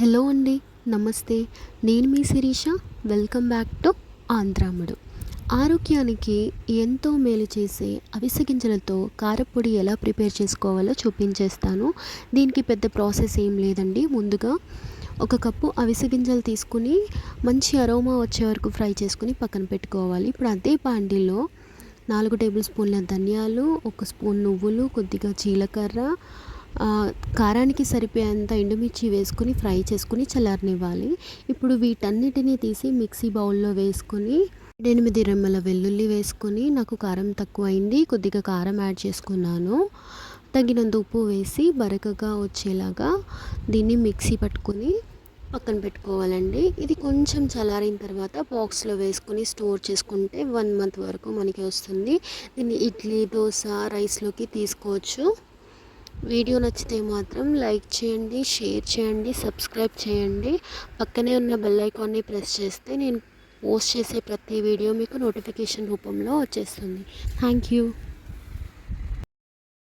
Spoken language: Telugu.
హలో అండి నమస్తే. నేను మీ శిరీష. వెల్కమ్ బ్యాక్ టు ఆంధ్రాముడు. ఆరోగ్యానికి ఎంతో మేలు చేసే అవిసె గింజలతో కారపొడి ఎలా ప్రిపేర్ చేసుకోవాలో చూపించేస్తాను. దీనికి పెద్ద ప్రాసెస్ ఏం లేదండి. ముందుగా ఒక కప్పు అవిసె గింజలు తీసుకుని మంచి అరోమా వచ్చే వరకు ఫ్రై చేసుకుని పక్కన పెట్టుకోవాలి. ఇప్పుడు అదే పాండిలో నాలుగు టేబుల్ స్పూన్ల ధనియాలు ఒక స్పూన్ నువ్వులు కొద్దిగా జీలకర్ర కారానికి సరిపోయేంత ఎండుమిర్చి వేసుకుని ఫ్రై చేసుకుని చల్లారనివ్వాలి. ఇప్పుడు వీటన్నిటినీ తీసి మిక్సీ బౌల్లో వేసుకొని ఎనిమిది రెమ్మల వెల్లుల్లి వేసుకొని నాకు కారం తక్కువ అయింది కొద్దిగా కారం యాడ్ చేసుకున్నాను. తగినంత ఉప్పు వేసి బరకగా వచ్చేలాగా దీన్ని మిక్సీ పట్టుకొని పక్కన పెట్టుకోవాలండి. ఇది కొంచెం చల్లారిన తర్వాత బాక్స్లో వేసుకొని స్టోర్ చేసుకుంటే వన్ మంత్ వరకు మనకి వస్తుంది. దీన్ని ఇడ్లీ దోశ రైస్లోకి తీసుకోవచ్చు. వీడియో నచ్చితే మాత్రం లైక్ చేయండి షేర్ చేయండి సబ్స్క్రైబ్ చేయండి. పక్కనే ఉన్న బెల్ ఐకాన్ని ప్రెస్ చేస్తే నేను పోస్ట్ చేసే ప్రతి వీడియో మీకు నోటిఫికేషన్ రూపంలో వచ్చేస్తుంది. Thank you.